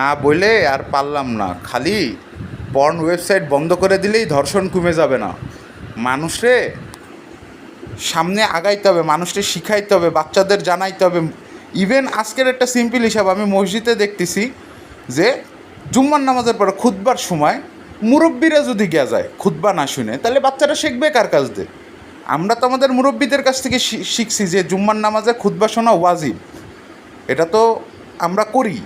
না বলে আর পারলাম না। খালি পর্ন ওয়েবসাইট বন্ধ করে দিলেই ধর্ষণ কমে যাবে না। মানুষে সামনে আগাইতে হবে, মানুষকে শিখাইতে হবে, বাচ্চাদের জানাইতে হবে। ইভেন আজকের একটা সিম্পল হিসাব আমি মসজিদে দেখতেছি যে, জুম্মার নামাজের পরে খুতবার সময় মুরব্বীরা যদি গিয়া যায়, খুতবা না শুনে, তাহলে বাচ্চারা শিখবে কার কাছ দিয়ে? আমরা তো আমাদের মুরব্বীদের কাছ থেকে শিখছি যে, জুম্মার নামাজে খুতবা শোনা ওয়াজিব। এটা তো আমরা করি।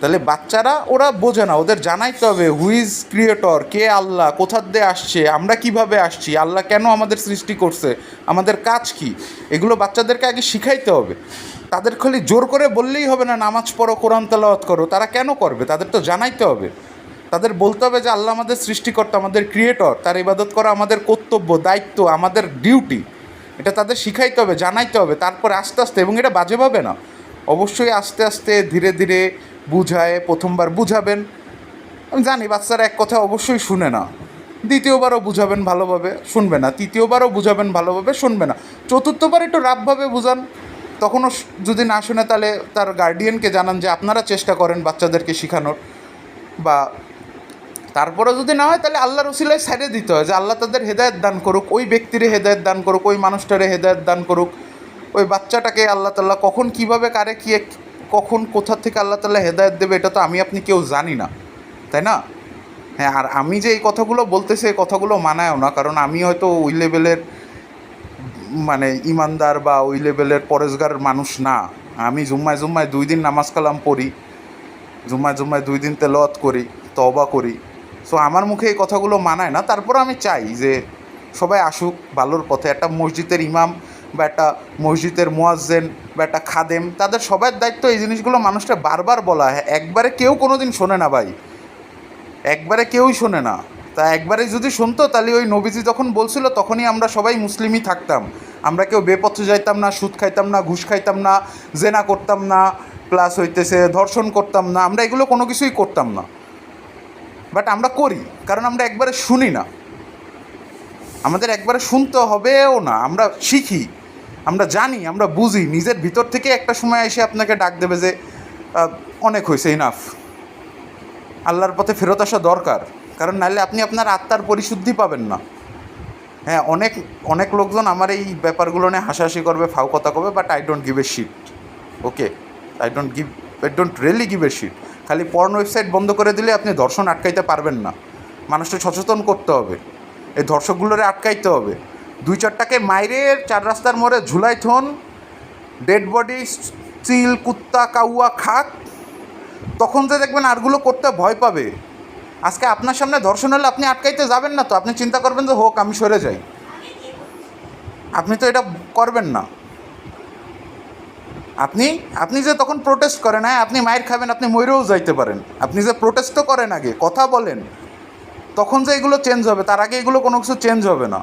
তাহলে বাচ্চারা, ওরা বোঝে না, ওদের জানাইতে হবে হুইজ ক্রিয়েটর কে আল্লাহ? কোথার দিয়ে আসছে? আমরা কীভাবে আসছি? আল্লাহ কেন আমাদের সৃষ্টি করছে? আমাদের কাজ কি? এগুলো বাচ্চাদেরকে আগে শিখাইতে হবে। তাদের খালি জোর করে বললেই হবে না, নামাজ পড়ো, কোরআন তালাওয়াত করো। তারা কেন করবে? তাদের তো জানাইতে হবে। তাদের বলতে হবে যে, আল্লাহ আমাদের সৃষ্টিকর্তা, আমাদের ক্রিয়েটর তার ইবাদত করা আমাদের কর্তব্য, দায়িত্ব, আমাদের ডিউটি এটা তাদের শিখাইতে হবে, জানাইতে হবে, তারপরে আস্তে আস্তে, এবং এটা বাজে বাজেভাবে না। অবশ্যই আস্তে আস্তে ধীরে ধীরে বুঝায়, প্রথমবার বুঝাবেন। আমি জানি বাচ্চারা এক কথা অবশ্যই শুনে না। দ্বিতীয়বারও বুঝাবেন ভালোভাবে, শুনবে না। তৃতীয়বারও বুঝাবেন ভালোভাবে, শুনবে না। চতুর্থবার একটু রাফভাবে বুঝান। তখনও যদি না শুনে তাহলে তার গার্ডিয়ানকে জানান যে আপনারা চেষ্টা করেন বাচ্চাদেরকে শেখানোর। বা তারপরে যদি না হয় তাহলে আল্লাহর উসিলায় সাইডে দিতে হয় যে আল্লাহ তাদের হেদায়ত দান করুক, ওই ব্যক্তিরে হেদায়ত দান করুক, ওই মানুষটারে হেদায়ত দান করুক। ওই বাচ্চাটাকে আল্লাহ তাল্লাহ কখন কীভাবে কারে কি কখন কোথা থেকে আল্লাহ তাল্লাহ হেদায়ত দেবে এটা তো আমি, আপনি কেউ জানি না, তাই না? হ্যাঁ আর আমি যে এই কথাগুলো বলতেছি, এই কথাগুলো মানায়ও না, কারণ আমি হয়তো ওই লেভেলের মানে ইমানদার বা ওই লেভেলের পরেশগার মানুষ না। আমি জুম্মায় জুম্মায় দুই দিন নামাজ কালাম পড়ি, জুম্মায় জুম্মায় দুই দিন তেলাওয়াত করি তবা করি। সো আমার মুখে এই কথাগুলো মানায় না। তারপর আমি চাই যে সবাই আসুক ভালোর পথে। একটা মসজিদের ইমাম বা একটা মসজিদের মোয়াজ্জেন বা একটা খাদেম, তাদের সবার দায়িত্ব এই জিনিসগুলো মানুষটা বারবার বলা হয়। একবারে কেউ কোনো দিন শোনে না ভাই। একবারে কেউই শোনে না। তা একবারে যদি শুনতো, তাহলে ওই নবীজি যখন বলছিল, তখনই আমরা সবাই মুসলিমই থাকতাম। আমরা কেউ বেপথে যাইতাম না, সুদ খাইতাম না, ঘুষ খাইতাম না, জেনা করতাম না, প্লাস হইতেছে ধর্ষণ করতাম না। আমরা এগুলো কোনো কিছুই করতাম না। বাট আমরা করি, কারণ আমরা একবারে শুনি না। আমাদের একবারে শুনতে হবেও না। আমরা শিখি। আমরা জানি, আমরা বুঝি, নিজের ভিতর থেকে একটা সময় এসে আপনাকে ডাক দেবে যে অনেক হয়েছে ইনাফ আল্লাহর পথে ফেরত আসা দরকার, কারণ নাহলে আপনি আপনার আত্মার পরিশুদ্ধি পাবেন না। হ্যাঁ অনেক অনেক লোকজন আমার এই ব্যাপারগুলো নিয়ে হাসাহাসি করবে, ফাউ কথা করবে but I don't give a shit okay I don't give I don't really give a shit খালি পর্ন ওয়েবসাইট বন্ধ করে দিলে আপনি ধর্ষণ আটকাইতে পারবেন না। মানুষকে সচেতন করতে হবে। এই ধর্ষকগুলোরে আটকাইতে হবে। দুই চারটাকে মাইরের চার রাস্তার মোড়ে ঝুলাই থন ডেড বডি চিল কুত্তা, কাউয়া, খাক। তখন যে দেখবেন আরগুলো করতে ভয় পাবে। আজকে আপনার সামনে ধর্ষণ হলে আপনি আটকাইতে যাবেন না তো, আপনি চিন্তা করবেন যে, হোক, আমি সরে যাই। আপনি তো এটা করবেন না। আপনি আপনি যে তখন প্রোটেস্ট করেন হ্যাঁ আপনি মায়ের খাবেন, আপনি ময়ূরেও যাইতে পারেন। আপনি যে প্রোটেস্টও করেন আগে, কথা বলেন, তখন যে এগুলো চেঞ্জ হবে, তার আগে এগুলো কোনো কিছু চেঞ্জ হবে না।